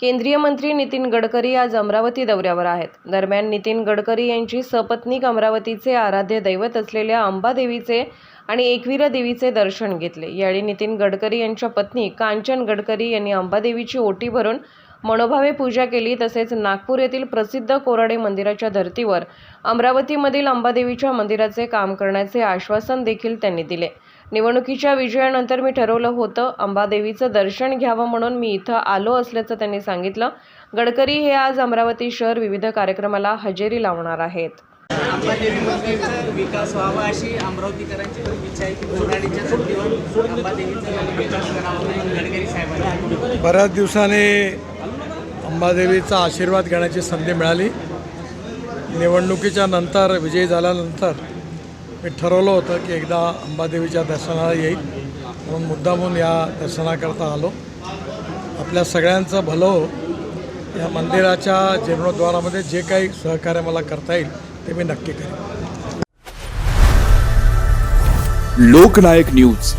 केंद्रीय मंत्री नितीन गडकरी आज अमरावती दौऱ्यावर आहेत. दरम्यान नितीन गडकरी यांची सपत्नीक अमरावतीचे आराध्य दैवत असलेल्या अंबादेवीचे आणि एकविरा देवीचे दर्शन घेतले. यावेळी नितीन गडकरी यांच्या पत्नी कांचन गडकरी यांनी अंबादेवीची ओटी भरून मनोभावे पूजा केली. तसेच नागपूर येथील प्रसिद्ध कोराडे मंदिराच्या धर्तीवर अमरावतीमधील अंबादेवीच्या मंदिराचे काम करण्याचे आश्वासन देखील त्यांनी दिले. निवडणुकीच्या विजयानंतर मी ठरवलं होतं अंबादेवीचं दर्शन घ्यावं म्हणून मी इथं आलो असल्याचं त्यांनी सांगितलं. गडकरी हे आज अमरावती शहर विविध कार्यक्रमाला हजेरी लावणार आहेत. अंबादेवी मंदिरचा विकास व्हावा अशी अमरावतीकरांची पण इच्छा आहे की कोराडीच्या धर्तीवर अंबादेवीचा विकास करावा म्हणून गडकरी साहेबांनी बऱ्याच दिवसाने अंबादेवीचा आशीर्वाद घेण्याची संधी मिळाली. निवडणुकीच्या नंतर विजयी झाल्यानंतर मी ठरवलं होतं की एकदा अंबादेवीच्या दर्शनाला येईल. म्हणून मुद्दामून या दर्शनाकरता आलो. आपल्या सगळ्यांचं भलं हो. या मंदिराच्या जीर्णोद्वारामध्ये जे काही सहकार्य मला करता येईल ते मी नक्की करेन. लोकनायक न्यूज.